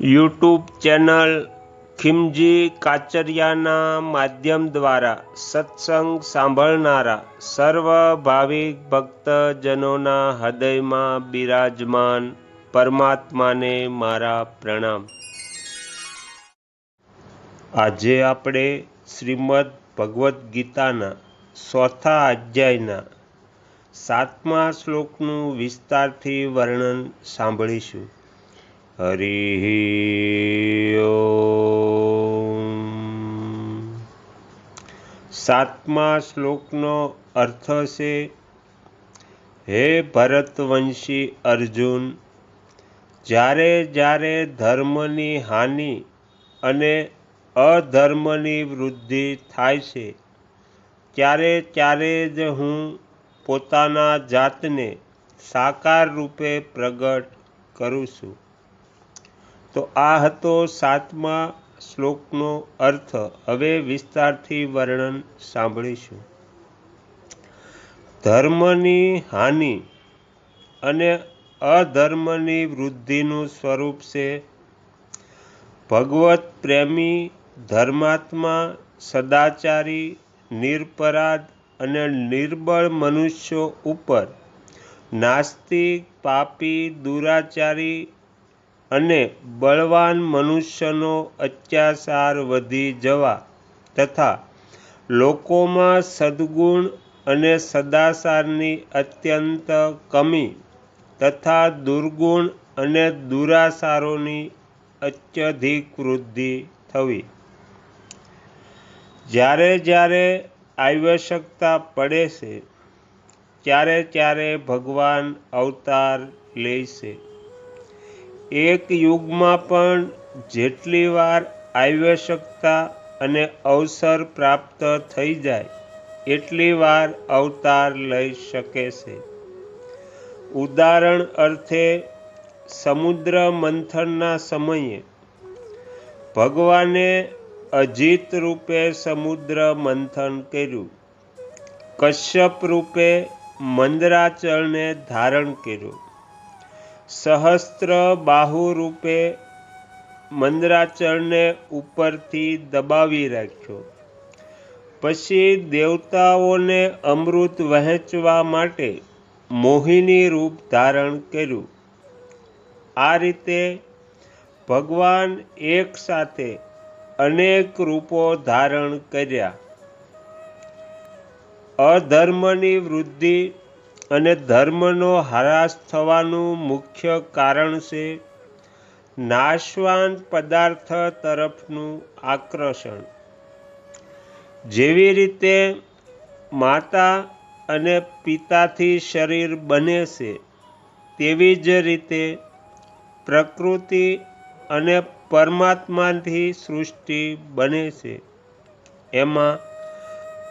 YouTube channel ખિમજી કાચરિયાના માધ્યમ દ્વારા સત્સંગ સાંભળનારા સર્વ ભાવિક ભક્તજનોના હૃદયમાં બિરાજમાન પરમાત્માને મારા પ્રણામ. આજે આપણે શ્રીમદ ભગવદ્ ગીતાના ચોથા અધ્યાયના સાતમા શ્લોકનું વિસ્તારથી વર્ણન સાંભળીશું. હરિ સાતમા શ્લોકનો અર્થ છે, હે ભરતવંશી અર્જુન, જ્યારે જ્યારે ધર્મની હાનિ અને અધર્મની વૃદ્ધિ થાય છે, ત્યારે ત્યારે જ હું પોતાના જાતને સાકાર રૂપે પ્રગટ કરું છું. તો આ હતો સાતમા શ્લોકનો અર્થ. હવે વિસ્તારથી વર્ણન સાંભળીશું. ધર્મની હાનિ અને અધર્મની વૃદ્ધિનું સ્વરૂપ છે. ભગવત પ્રેમી ધર્માત્મા સદાચારી, નિરપરાધ અને નિર્બળ મનુષ્યો ઉપર નાસ્તિક, પાપી, દુરાચારી અને બળવાન મનુષ્યનો અત્યાચાર વધી જવા તથા લોકોમાં સદ્ગુણ અને સદાચારની અત્યંત કમી તથા દુર્ગુણ અને દુરાચારોની અત્યધિક વૃદ્ધિ થવી. જ્યારે જ્યારે આવશ્યકતા પડે છે, ત્યારે ત્યારે ભગવાન અવતાર લે છે. એક યુગમાં પણ જેટલી વાર આવશ્યકતા અને અવસર પ્રાપ્ત થઈ જાય, એટલી વાર અવતાર લઈ શકે છે. ઉદાહરણ અર્થે, સમુદ્ર મંથનના સમયે, ભગવાને અજીત રૂપે સમુદ્ર મંથન કર્યું, કશ્યપ રૂપે મંદરાચળને ધારણ કર્યું. સહસ્ત્ર બાહુરૂપે મંદરાચળને ઉપરથી દબાવી રાખ્યો. પછી દેવતાઓને અમૃત વહેંચવા માટે મોહિની રૂપ ધારણ કર્યું. આ રીતે ભગવાન એક સાથે અનેક રૂપો ધારણ કર્યા. અધર્મની વૃદ્ધિ અને ધર્મનો હરાશ થવાનું મુખ્ય કારણ છે નાશવાન પદાર્થ તરફનું આકર્ષણ. જેવી રીતે માતા અને પિતાથી શરીર બને છે, તેવી જ રીતે પ્રકૃતિ અને પરમાત્માથી સૃષ્ટિ બને છે. એમાં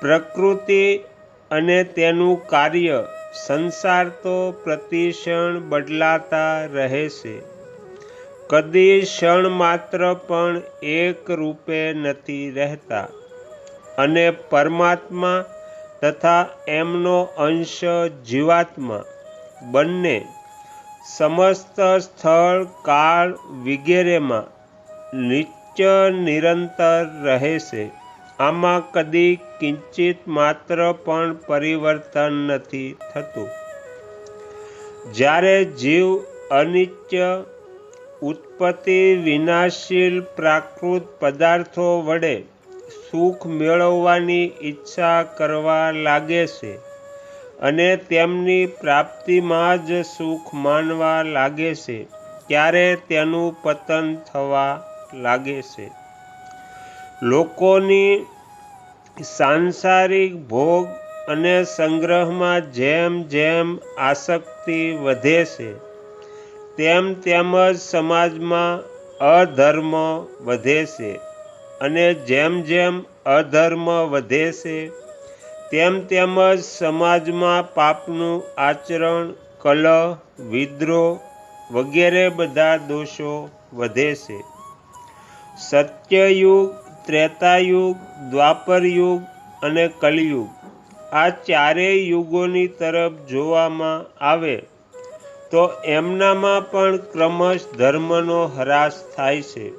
પ્રકૃતિ અને તેનું કાર્ય સંસાર તો પ્રતિક્ષણ બદલાતા રહે છે. કદી ક્ષણ માત્ર પણ એક રૂપે નથી રહેતા. અને પરમાત્મા તથા એમનો અંશ જીવાત્મા બંને સમસ્ત સ્થળ કાળ વગેરેમાં નિત્ય નિરંતર રહે છે. આમાં કદી કિંચિત માત્ર પણ પરિવર્તન નથી થતું. જ્યારે જીવ અનિત્ય ઉત્પત્તિ વિનાશીલ પ્રાકૃત પદાર્થો વડે સુખ મેળવવાની ઈચ્છા કરવા લાગે છે અને તેમની પ્રાપ્તિમાં જ સુખ માનવા લાગે છે, ત્યારે તેનું પતન થવા લાગે છે. લોકોની સાંસારિક ભોગ અને સંગ્રહમાં જેમ જેમ આસક્તિ વધે છે, તેમ તેમ જ સમાજમાં અધર્મ વધે છે અને જેમ જેમ અધર્મ વધે છે, તેમ તેમ જ સમાજમાં પાપનું આચરણ, કલહ, વિદ્રોહ વગેરે બધા દોષો વધે છે. સત્યયુગ ત્રેતાયુગ, દ્વાપરયુગ અને કલયુગ આ ચારેય યુગોની તરફ જોવામાં આવે તો એમનામાં પણ ક્રમશ ધર્મનો હરાશ થાય છે.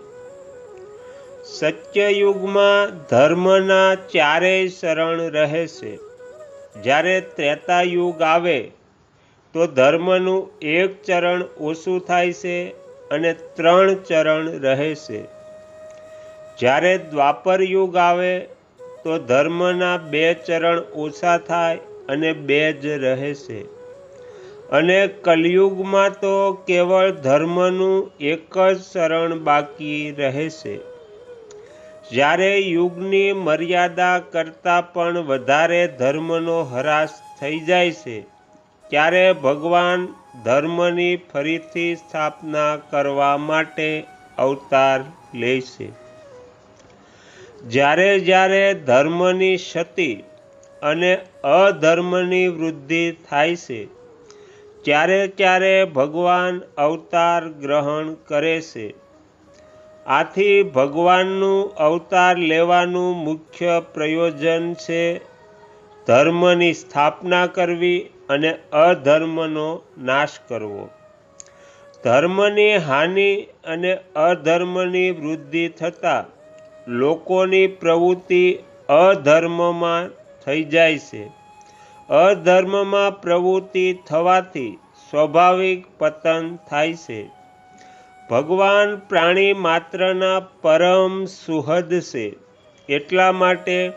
સત્યયુગમાં ધર્મના ચારેય શરણ રહે છે. જ્યારે ત્રેતાયુગ આવે તો ધર્મનું એક ચરણ ઓછું થાય છે અને ત્રણ ચરણ રહે છે. જ્યારે દ્વાપર યુગ આવે, તો ધર્મના બે ચરણ ઓછા થાય અને બે જ રહે છે અને કલયુગમાં તો કેવળ ધર્મનું એક જ ચરણ બાકી રહે છે જ્યારે યુગની મર્યાદા કરતાં પણ વધારે ધર્મનો હરાશ થઈ જાય છે, ત્યારે ભગવાન ધર્મની ફરીથી સ્થાપના કરવા માટે અવતાર લે છે. જ્યારે જ્યારે ધર્મની ક્ષતિ અને અધર્મની વૃદ્ધિ થાય છે, ત્યારે ત્યારે ભગવાન અવતાર ગ્રહણ કરે છે. આથી ભગવાનનું અવતાર લેવાનું મુખ્ય પ્રયોજન છે ધર્મની સ્થાપના કરવી અને અધર્મનો નાશ કરવો. ધર્મની હાનિ અને અધર્મની વૃદ્ધિ થતાં લોકોની પ્રવૃત્તિ અધર્મમાં થઈ જાય છે. અધર્મમાં પ્રવૃત્તિ થવાથી સ્વાભાવિક પતન થાય છે. ભગવાન પ્રાણી માત્રના પરમ સુહદ છે. એટલા માટે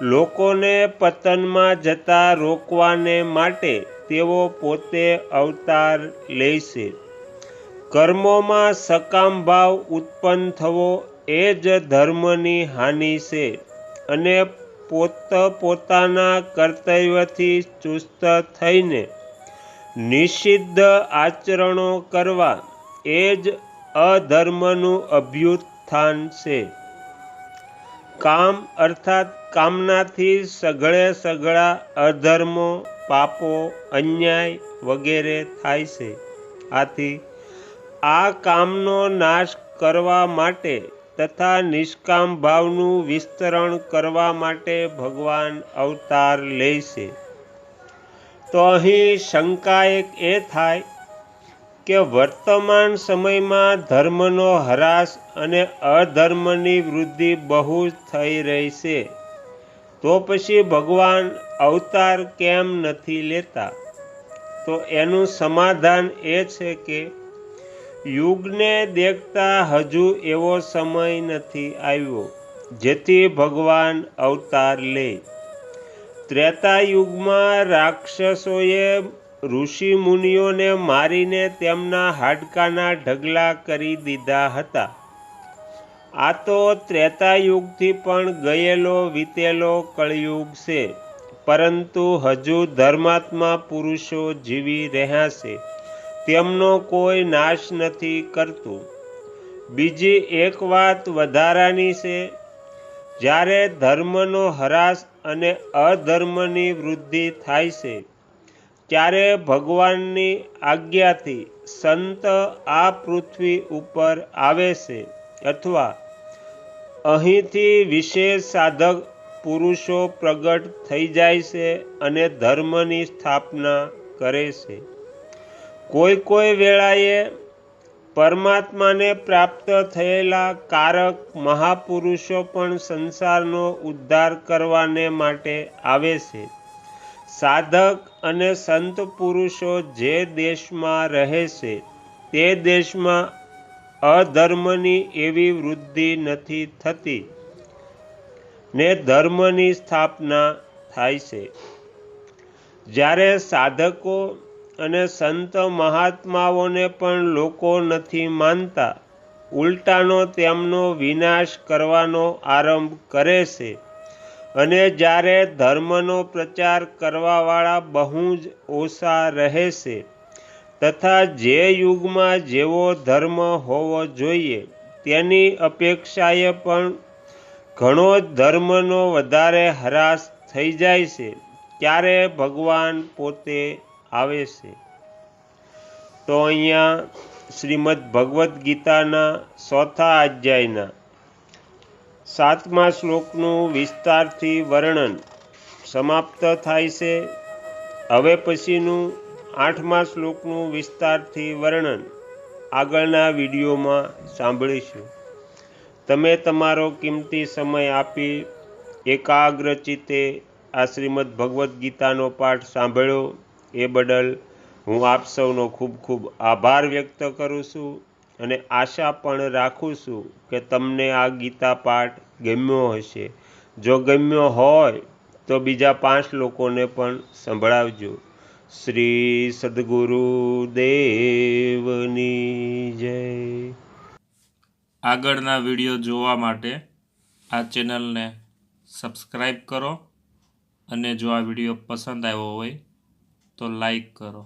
લોકોને પતનમાં જતા રોકવાને માટે તેઓ પોતે અવતાર લે છે. કર્મોમાં સકામ ભાવ ઉત્પન્ન થવો એ જ ધર્મની હાનિ છે અને પોત પોતાના કર્તવ્યથી ચુસ્ત થઈને નિષિદ્ધ આચરણો કરવા એ જ અધર્મનું અભ્યુત્થાન છે. કામ અર્થાત કામનાથી સઘળે સઘળા અધર્મો, પાપો, અન્યાય વગેરે થાય છે. આથી આ કામનો નાશ કરવા માટે તથા નિષ્કામ ભાવનું વિસ્તરણ કરવા માટે ભગવાન અવતાર લે છે. તો અહીં શંકા એક એ થાય કે વર્તમાન સમયમાં ધર્મનો હરાસ અને અધર્મની વૃદ્ધિ બહુ થઈ રહી છે. તો પછી ભગવાન અવતાર કેમ નથી લેતા? તો એનું સમાધાન એ છે કે યુગને દેખતા હજુ એવો સમય નથી આવ્યો, જેથી ભગવાન અવતાર લે. ત્રેતા યુગમાં રાક્ષસોએ ઋષિ મુનિઓને મારીને તેમના હાડકાના ઢગલા કરી દીધા હતા. આ તો ત્રેતાયુગથી પણ ગયેલો વીતેલો કળયુગ છે, પરંતુ હજુ ધર્માત્મા પુરુષો જીવી રહ્યા છે. તેમનો કોઈ નાશ નથી કરતું. બીજી એક વાત વધારાની છે. જ્યારે ધર્મનો હરાશ અને અધર્મની વૃદ્ધિ થાય છે, ત્યારે ભગવાનની આજ્ઞાથી સંત આ પૃથ્વી ઉપર આવે છે અથવા અહીંથી વિશેષ સાધક પુરુષો પ્રગટ થઈ જાય છે અને ધર્મની સ્થાપના કરે છે. કોઈ કોઈ વેળાએ પરમાત્માને પ્રાપ્ત થયેલા કારક મહાપુરુષો પણ સંસારનો ઉદ્ધાર કરવાને માટે આવે છે. સાધક અને સંત પુરુષો જે દેશમાં રહે છે, તે દેશમાં અધર્મની એવી વૃદ્ધિ નથી થતી ને ધર્મની સ્થાપના થાય છે. જ્યારે સાધકો અને સંત મહાત્માઓને પણ લોકો નથી માનતા. ઉલટાનો તેમનો વિનાશ કરવાનો આરંભ કરે છે. અને જ્યારે ધર્મનો પ્રચાર કરવાવાળા બહુ જ ઓછા રહે છે. તથા જે યુગમાં જેવો ધર્મ હોવો જોઈએ, તેની અપેક્ષાએ પણ ઘણો ધર્મનો વધારે હરાશ થઈ જાય છે. ત્યારે ભગવાન પોતે આવે છે. તો અહીંયા શ્રીમદ ભગવદ્ ગીતાના ચોથા અધ્યાયના સાતમા શ્લોકનું વિસ્તારથી વર્ણન સમાપ્ત થાય છે. હવે પછીનું આઠમા શ્લોકનું વિસ્તારથી વર્ણન આગળના વિડીયોમાં સાંભળીશું. તમે તમારો કિંમતી સમય આપી એકાગ્રચિતે આ શ્રીમદ ભગવદ્ ગીતાનો પાઠ સાંભળ્યો. એ બદલ હું આપ સૌનો ખૂબ ખૂબ આભાર વ્યક્ત કરું છું અને આશા પણ રાખું છું કે તમને આ ગીતા પાઠ ગમ્યો હશે. જો ગમ્યો હોય તો બીજા પાંચ લોકોને પણ સંભળાવજો. શ્રી સદગુરુ દેવની જય. આગળના વીડિયો જોવા માટે આ ચેનલને સબસ્ક્રાઈબ કરો અને જો આ વીડિયો પસંદ આવ્યો હોય તો લાઈક કરો.